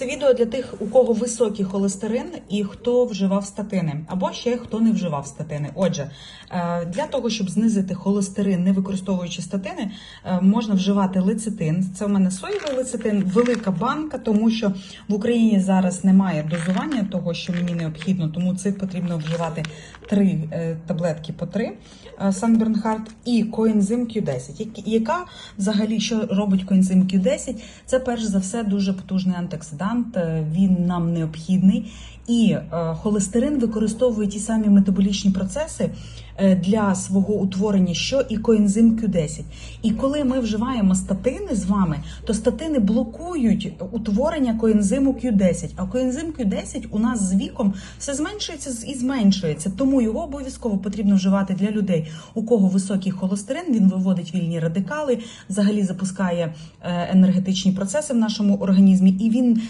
Це відео для тих, у кого високий холестерин і хто вживав статини, або ще хто не вживав статини. Отже, е, для того, щоб знизити холестерин, не використовуючи статини, е, можна вживати лецитин. Це у мене соєвий лецитин, велика банка, тому що в Україні зараз немає дозування того, що мені необхідно, тому це потрібно вживати три е, таблетки по три Санбернхард і коензим Q10. Яка взагалі що робить коензим Q10? Це перш за все дуже потужний антиоксидант. Е, Він нам необхідний. І е, холестерин використовує ті самі метаболічні процеси е, для свого утворення, що і коензим Q10. І коли ми вживаємо статини з вами, то статини блокують утворення коензиму Q10. А коензим Q10 у нас з віком все зменшується і зменшується. Тому його обов'язково потрібно вживати для людей, у кого високий холестерин. Він виводить вільні радикали, взагалі запускає енергетичні процеси в нашому організмі, і він